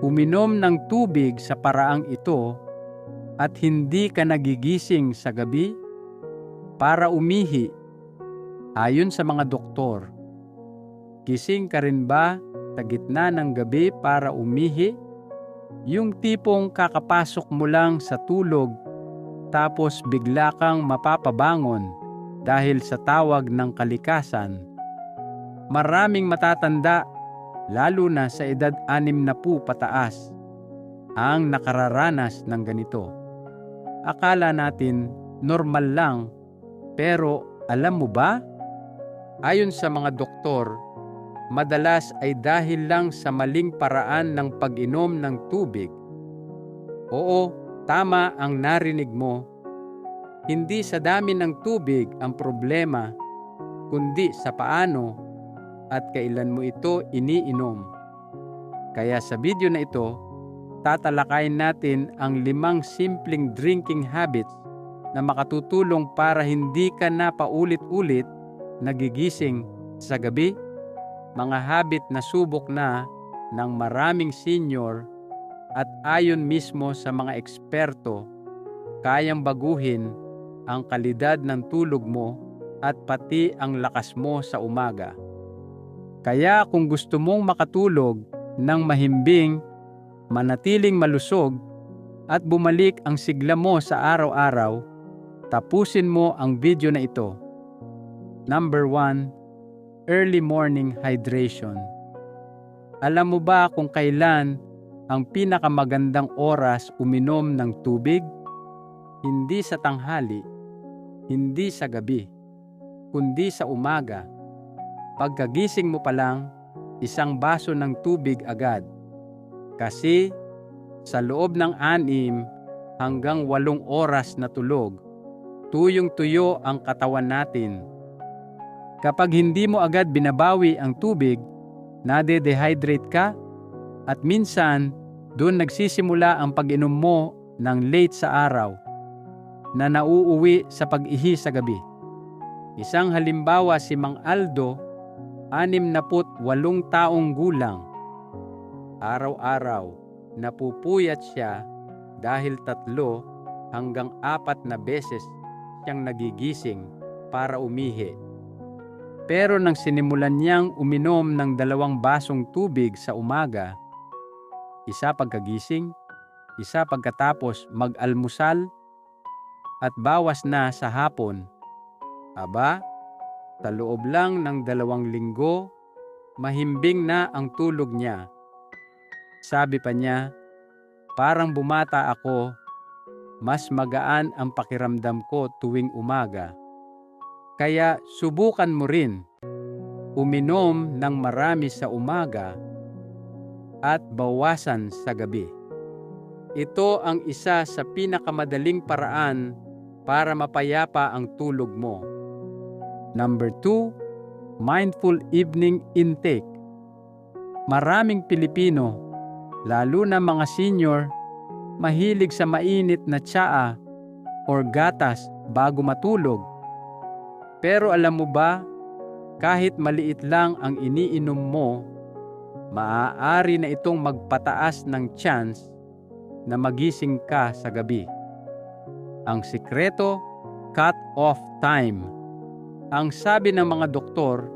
uminom ng tubig sa paraang ito at hindi ka nagigising sa gabi para umihi ayon sa mga doktor. Gising ka rin ba sa gitna ng gabi para umihi? Yung tipong kakapasok mo lang sa tulog tapos bigla kang mapapabangon dahil sa tawag ng kalikasan. Maraming matatanda, lalo na sa edad anim na po pataas, ang nakararanas ng ganito. Akala natin normal lang, pero alam mo ba? Ayon sa mga doktor, madalas ay dahil lang sa maling paraan ng pag-inom ng tubig. Oo, tama ang narinig mo. Hindi sa dami ng tubig ang problema, kundi sa paano at kailan mo ito iniinom. Kaya sa video na ito, tatalakayin natin ang limang simpleng drinking habits na makatutulong para hindi ka na paulit-ulit nagigising sa gabi mga habit na subok na ng maraming senior at ayon mismo sa mga eksperto, kayang baguhin ang kalidad ng tulog mo at pati ang lakas mo sa umaga. Kaya kung gusto mong makatulog ng mahimbing, manatiling malusog, at bumalik ang sigla mo sa araw-araw, tapusin mo ang video na ito. Number 1 early morning hydration. Alam mo ba kung kailan ang pinakamagandang oras uminom ng tubig? Hindi sa tanghali, hindi sa gabi, kundi sa umaga. Pagkagising mo pa lang, isang baso ng tubig agad. Kasi sa loob ng anim hanggang walong oras na tulog, tuyong-tuyo ang katawan natin Kapag hindi mo agad binabawi ang tubig, nade-dehydrate ka at minsan doon nagsisimula ang pag-inom mo ng late sa araw na nauuwi sa pag-ihi sa gabi. Isang halimbawa si Mang Aldo, anim na put walong taong gulang. Araw-araw, napupuyat siya dahil tatlo hanggang apat na beses siyang nagigising para umihi. Pero nang sinimulan niyang uminom ng dalawang basong tubig sa umaga, isa pagkagising, isa pagkatapos mag-almusal, at bawas na sa hapon. Aba, sa loob lang ng dalawang linggo, mahimbing na ang tulog niya. Sabi pa niya, parang bumata ako, mas magaan ang pakiramdam ko tuwing umaga. Kaya subukan mo rin uminom ng marami sa umaga at bawasan sa gabi. Ito ang isa sa pinakamadaling paraan para mapayapa ang tulog mo. Number 2, mindful evening intake. Maraming Pilipino, lalo na mga senior, mahilig sa mainit na tsaa or gatas bago matulog pero alam mo ba, kahit maliit lang ang iniinom mo, maaari na itong magpataas ng chance na magising ka sa gabi. Ang sikreto, cut off time. Ang sabi ng mga doktor,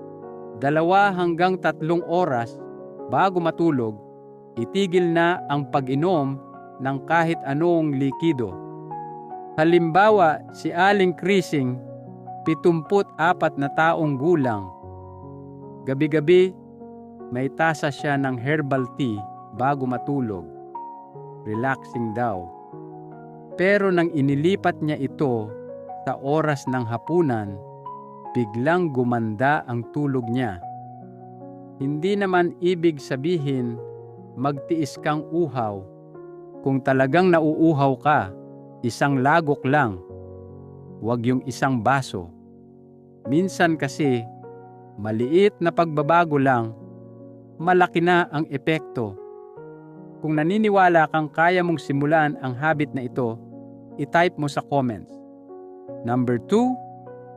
dalawa hanggang tatlong oras bago matulog, itigil na ang pag-inom ng kahit anong likido. Halimbawa, si Aling pitumput apat na taong gulang. Gabi-gabi, may tasa siya ng herbal tea bago matulog. Relaxing daw. Pero nang inilipat niya ito sa oras ng hapunan, biglang gumanda ang tulog niya. Hindi naman ibig sabihin magtiis kang uhaw. Kung talagang nauuhaw ka, isang lagok lang huwag yung isang baso. Minsan kasi, maliit na pagbabago lang, malaki na ang epekto. Kung naniniwala kang kaya mong simulan ang habit na ito, itype mo sa comments. Number 2,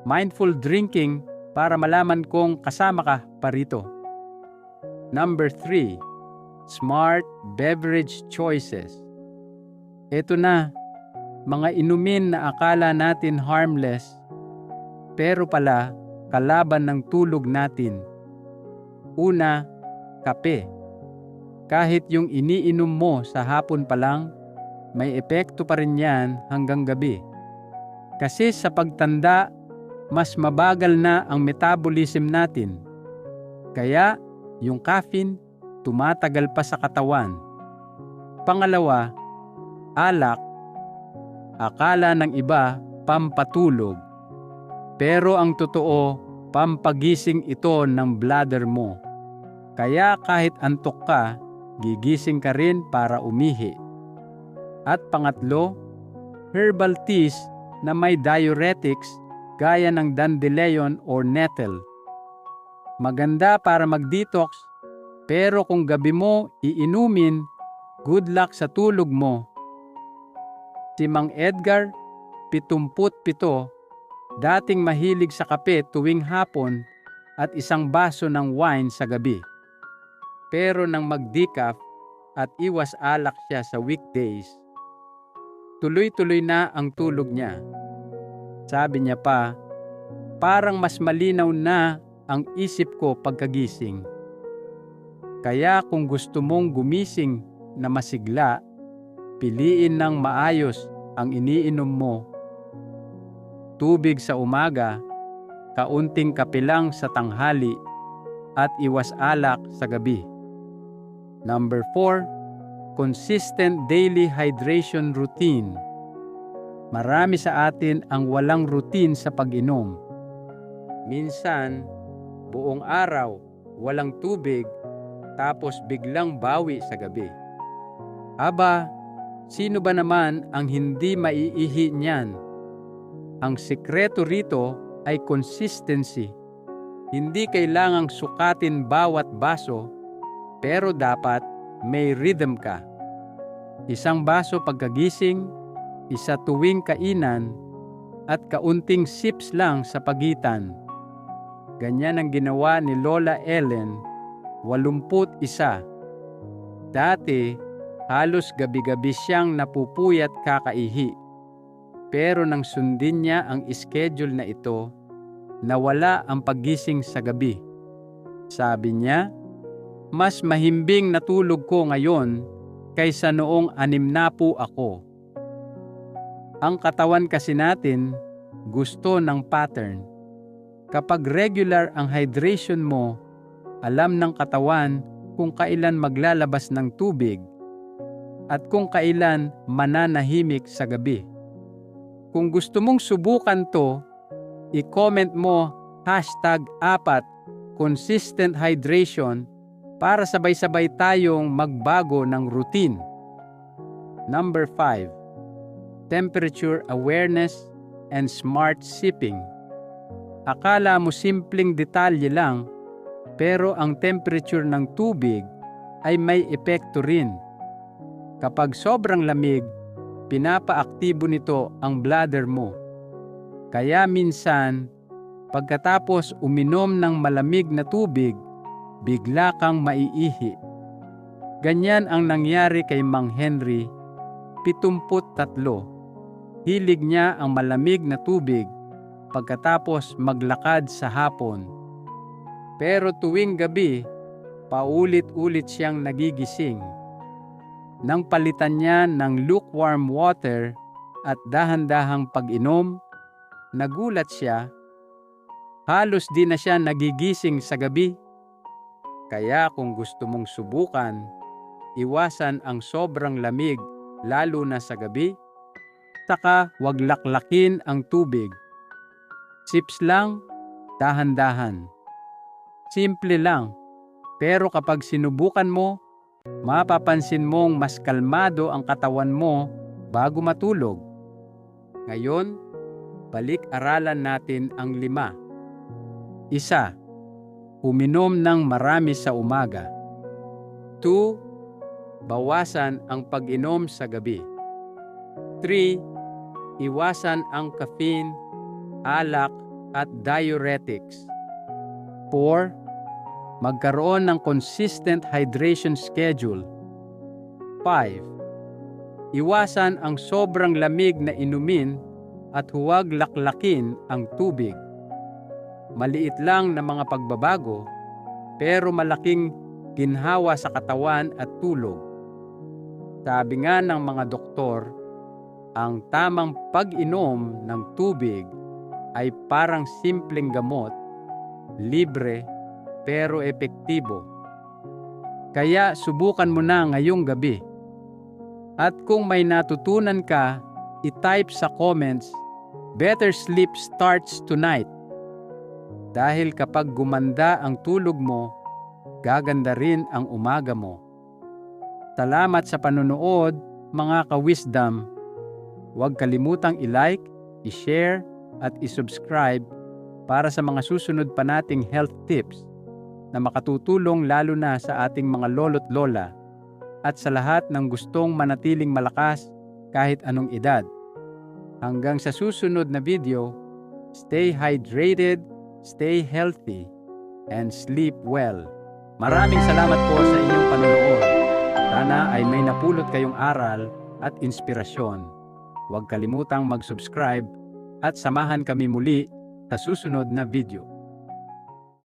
mindful drinking para malaman kong kasama ka pa rito. Number 3, smart beverage choices. Ito na, mga inumin na akala natin harmless, pero pala kalaban ng tulog natin. Una, kape. Kahit yung iniinom mo sa hapon pa lang, may epekto pa rin yan hanggang gabi. Kasi sa pagtanda, mas mabagal na ang metabolism natin. Kaya, yung caffeine, tumatagal pa sa katawan. Pangalawa, alak. Akala ng iba, pampatulog. Pero ang totoo, pampagising ito ng bladder mo. Kaya kahit antok ka, gigising ka rin para umihi. At pangatlo, herbal teas na may diuretics gaya ng dandelion or nettle. Maganda para mag-detox, pero kung gabi mo iinumin, good luck sa tulog mo. Si Mang Edgar, 77, dating mahilig sa kape tuwing hapon at isang baso ng wine sa gabi. Pero nang mag-decaf at iwas alak siya sa weekdays, tuloy-tuloy na ang tulog niya. Sabi niya pa, parang mas malinaw na ang isip ko pagkagising. Kaya kung gusto mong gumising na masigla, piliin ng maayos ang iniinom mo. Tubig sa umaga, kaunting kapilang sa tanghali, at iwas alak sa gabi. Number 4, consistent daily hydration routine. Marami sa atin ang walang routine sa pag-inom. Minsan, buong araw, walang tubig, tapos biglang bawi sa gabi. Aba, sino ba naman ang hindi maiihi niyan? Ang sikreto rito ay consistency. Hindi kailangang sukatin bawat baso, pero dapat may rhythm ka. Isang baso pagkagising, isa tuwing kainan, at kaunting sips lang sa pagitan. Ganyan ang ginawa ni Lola Ellen, 81. Dati, halos gabi-gabi siyang napupuyat kakaihi. Pero nang sundin niya ang schedule na ito, nawala ang paggising sa gabi. Sabi niya, mas mahimbing natulog ko ngayon kaysa noong anim na po ako. Ang katawan kasi natin gusto ng pattern. Kapag regular ang hydration mo, alam ng katawan kung kailan maglalabas ng tubig at kung kailan mananahimik sa gabi. Kung gusto mong subukan to, i-comment mo hashtag apat consistent hydration para sabay-sabay tayong magbago ng routine. Number 5. Temperature awareness and smart sipping. Akala mo simpleng detalye lang, pero ang temperature ng tubig ay may epekto rin. Kapag sobrang lamig, pinapaaktibo nito ang bladder mo. Kaya minsan, pagkatapos uminom ng malamig na tubig, bigla kang maiihi. Ganyan ang nangyari kay Mang Henry, 73. Hilig niya ang malamig na tubig pagkatapos maglakad sa hapon. Pero tuwing gabi, paulit-ulit siyang nagigising. Nang palitan niya ng lukewarm water at dahan-dahang pag-inom, nagulat siya. Halos di na siya nagigising sa gabi. Kaya kung gusto mong subukan, iwasan ang sobrang lamig lalo na sa gabi, saka wag laklakin ang tubig Sips lang, dahan-dahan. Simple lang, pero kapag sinubukan mo, mapapansin mong mas kalmado ang katawan mo bago matulog. Ngayon, balik-aralan natin ang lima. Isa, uminom ng marami sa umaga. 2. Bawasan ang pag-inom sa gabi. 3. Iwasan ang caffeine alak at diuretics. 4. Magkaroon ng consistent hydration schedule. 5. Iwasan ang sobrang lamig na inumin at huwag laklakin ang tubig. Maliit lang na mga pagbabago pero malaking ginhawa sa katawan at tulog. Sabi nga ng mga doktor, ang tamang pag-inom ng tubig ay parang simpleng gamot, libre pero epektibo. Kaya subukan mo na ngayong gabi. At kung may natutunan ka, i-type sa comments, Better sleep starts tonight. Dahil kapag gumanda ang tulog mo, gaganda rin ang umaga mo. Salamat sa panonood, mga ka-wisdom. Huwag kalimutang i-like, i-share, at i-subscribe para sa mga susunod pa nating health tips na makatutulong lalo na sa ating mga lolo't lola at sa lahat ng gustong manatiling malakas kahit anong edad. Hanggang sa susunod na video, stay hydrated, stay healthy, and sleep well. Maraming salamat po sa inyong panonood. Sana ay may napulot kayong aral at inspirasyon. Huwag kalimutang mag-subscribe at samahan kami muli sa susunod na video.